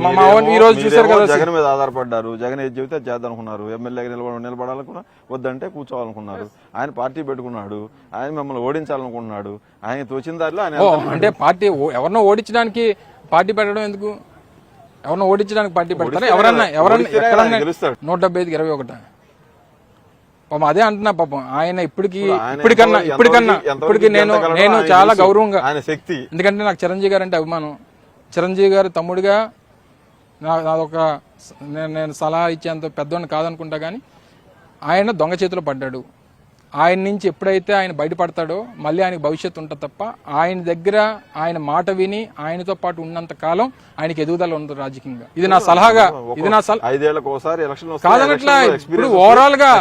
ఈ రోజు కదా జగన్ మీద ఆధారపడ్డారు. జగన్ ఏది చెబితే అది చేద్దాం అనుకున్నారు ఎమ్మెల్యేగా నిలబడ నిలబడాలనుకున్నా వద్దంటే కూర్చోవాలనుకున్నారు. ఆయన పార్టీ పెట్టుకున్నాడు. ఆయన మిమ్మల్ని ఓడించాలనుకుంటున్నాడు. ఆయన తోచిన దారిలో ఆయన అంటే పార్టీ ఎవరినో ఓడించడానికి పార్టీ పెట్టడం ఎందుకు? ఎవరినో ఓడించడానికి పార్టీ పెడతారా? ఎవరన్నా ఎవరన్నా ఎక్కడన్నా. నూట డెబ్బై ఐదుకి ఇరవై ఒకట. పాపం అదే అంటున్నా పాపం. ఆయన ఇప్పటికి ఇప్పటికన్నా ఇప్పటికన్నా ఇప్పటికి నేను నేను చాలా. గౌరవంగా ఆయన శక్తి. ఎందుకంటే నాకు చిరంజీవి గారు అంటే అభిమానం. చిరంజీవి గారు తమ్ముడిగా నాదొక నేను నేను సలహా ఇచ్చేంత పెద్దోడిని కాదనుకుంటా కానీ ఆయన దొంగ చేతిలో పడ్డాడు. ఆయన నుంచి ఎప్పుడైతే ఆయన బయటపడతాడో మళ్ళీ ఆయనకి భవిష్యత్తు ఉంటుంది తప్ప ఆయన దగ్గర ఆయన మాట విని ఆయనతో పాటు ఉన్నంత కాలం ఆయనకి ఎదుగుదల ఉంది రాజకీయంగా. ఇది నా సలహాగా ఇది నా సలహా కాదనట్లా ఇప్పుడు ఓవరాల్గా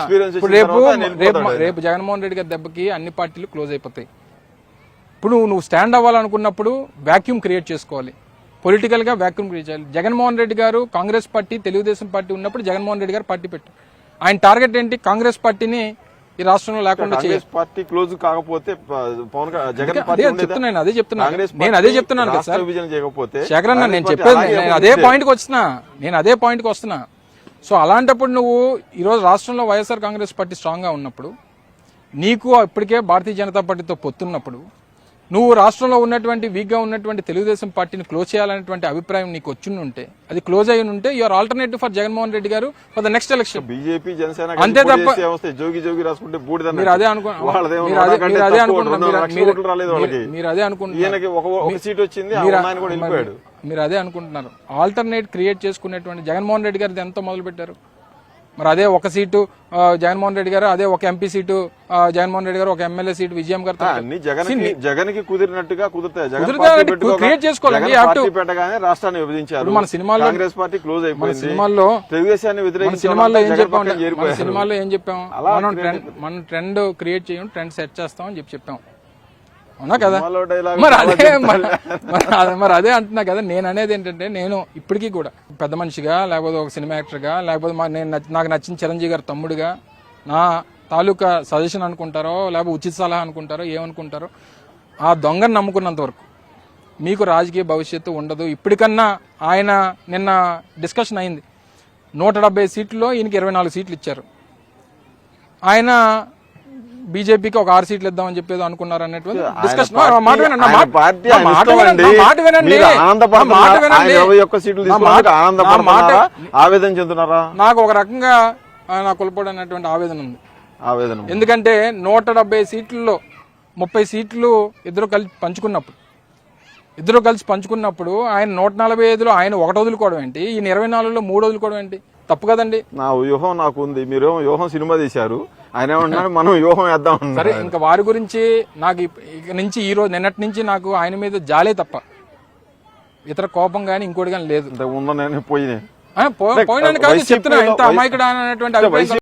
రేపు రేపు రేపు జగన్మోహన్ రెడ్డి గారి దెబ్బకి అన్ని పార్టీలు క్లోజ్ అయిపోతాయి. ఇప్పుడు నువ్వు స్టాండ్ అవ్వాలనుకున్నప్పుడు వాక్యూమ్ క్రియేట్ చేసుకోవాలి. పొలిటికల్గా వాక్యూమ్ క్రియేట్ చేయాలి. జగన్మోహన్ రెడ్డి గారు కాంగ్రెస్ పార్టీ తెలుగుదేశం పార్టీ ఉన్నప్పుడు జగన్మోహన్ రెడ్డి గారు పార్టీ పెట్టారు. ఆయన టార్గెట్ ఏంటి? కాంగ్రెస్ పార్టీని ఈ రాష్ట్రంలో లేకుండా పార్టీ క్లోజ్ కాకపోతే పవన్ జగన్? చెప్తున్నాను అదే చెప్తున్నాను. నేను అదే చెప్తున్నాను కదా సార్. విభజన చేయకపోతే శేఖర్ అన్న నేను చెప్పేది నేను అదే పాయింట్కి వస్తున్నా. నేను అదే పాయింట్కి వస్తున్నా. సో అలాంటప్పుడు నువ్వు ఈరోజు రాష్ట్రంలో వైఎస్ఆర్ కాంగ్రెస్ పార్టీ స్ట్రాంగ్గా ఉన్నప్పుడు నీకు ఇప్పటికే భారతీయ జనతా పార్టీతో పొత్తున్నప్పుడు నువ్వు రాష్ట్రంలో ఉన్నటువంటి వీక్గా ఉన్నటువంటి తెలుగుదేశం పార్టీని క్లోజ్ చేయాలనేటువంటి అభిప్రాయం నీకు వచ్చి ఉంటే అది క్లోజ్ అయి ఉంటే your alternative for Jaganmohan Reddy garu for the next election BJP Janasena అంతే తప్ప- జోగి జోగి రాసుకుంటే బూడిద మీరు అదే అనుకుంటున్నారు మీరు- అదే అనుకుంటున్నారు మీరు అదే అనుకుంటున్నారు. ఆల్టర్నేట్ క్రియేట్ చేసుకునేటువంటి జగన్మోహన్ రెడ్డి గారు ఎంతో మొదలు పెట్టారు మరి అదే ఒక సీటు జగన్మోహన్ రెడ్డి గారు అదే ఒక ఎంపీ సీటు జగన్మోహన్ రెడ్డి గారు ఒక ఎమ్మెల్యే సీటు విజయం గారు జగన్కి కుదిరినట్టుగా కుదురుతాయి. to- పార్టీ పెట్టగానే రాష్ట్రాన్ని విభజించారు. మన సినిమాల్లో- కాంగ్రెస్ పార్టీ క్లోజ్ అయిపోయింది. సినిమాల్లో తెలుగుదేశాన్ని మన వ్యతిరేకించిన సినిమాల్లో ఏం జగన్ చెప్పాం పక్కన మన చేరిపోయారు. సినిమాల్లో ఏం చెప్పాం? అలా మనం ట్రెండ్ మనం ట్రెండ్ క్రియేట్ చేయం ట్రెండ్ సెట్ చేస్తాం అని చెప్పి చెప్పాం అవునా కదా? మరి అదే మరి మరి అదే- అంటున్నా కదా నేను అనేది ఏంటంటే నేను ఇప్పటికీ కూడా పెద్ద మనిషిగా లేకపోతే ఒక సినిమా యాక్టర్గా లేకపోతే నేను నాకు నచ్చిన చిరంజీవి గారి తమ్ముడిగా నా తాలూకా సజెషన్ అనుకుంటారో లేకపోతే ఉచిత సలహా అనుకుంటారో ఏమనుకుంటారో ఆ దొంగను నమ్ముకున్నంత వరకు మీకు రాజకీయ భవిష్యత్తు ఉండదు. ఇప్పటికన్నా ఆయన నిన్న డిస్కషన్ అయింది. నూట డెబ్బై సీట్లలో ఈయనకి ఇరవై నాలుగు సీట్లు ఇచ్చారు. ఆయన బీజేపీకి ఒక ఆరు సీట్లు ఇద్దామని చెప్పేది అనుకున్నారు డిస్కషన్ పార్టీ- మాట వినండి, ఆయన మాట- ఆయన మాట వినండి, వినండి? ఆయన ఆవేదన చెందుతున్నారా? నాకు ఒక రకంగా ఆ, నా కులపడి అనేటువంటి ఆవేదన ఉంది. ఆవేదన ఎందుకంటే నూట డెబ్బై సీట్లలో ముప్పై సీట్లు ఇద్దరు కలిసి పంచుకున్నప్పుడు ఇద్దరు కలిసి పంచుకున్నప్పుడు ఆయన నూట నలభై ఐదులో ఆయన ఒకటి వదులుకోవడం ఏంటి? ఈయన ఇరవై నాలుగులో మూడు వదులుకోవడం ఏంటి? తప్పు కదండి. నా వ్యూహం నాకు ఉంది మీరేమో వ్యూహం సినిమా తీశారు. ఆయన ఏమంటున్నాడు మనం వ్యూహం వేద్దాం సరే ఇంకా వారి గురించి నాకు ఇక నుంచి ఈ రోజు నిన్నటి నుంచి నాకు ఆయన మీద జాలే తప్ప. ఇతర కోపం కానీ ఇంకోటి కానీ లేదు. నేను పోయినాయి ఆ, పో- పోయినాను కాదు చెప్తున్నా వై- అమాయకుడు అనేటువంటి అభిప్రాయం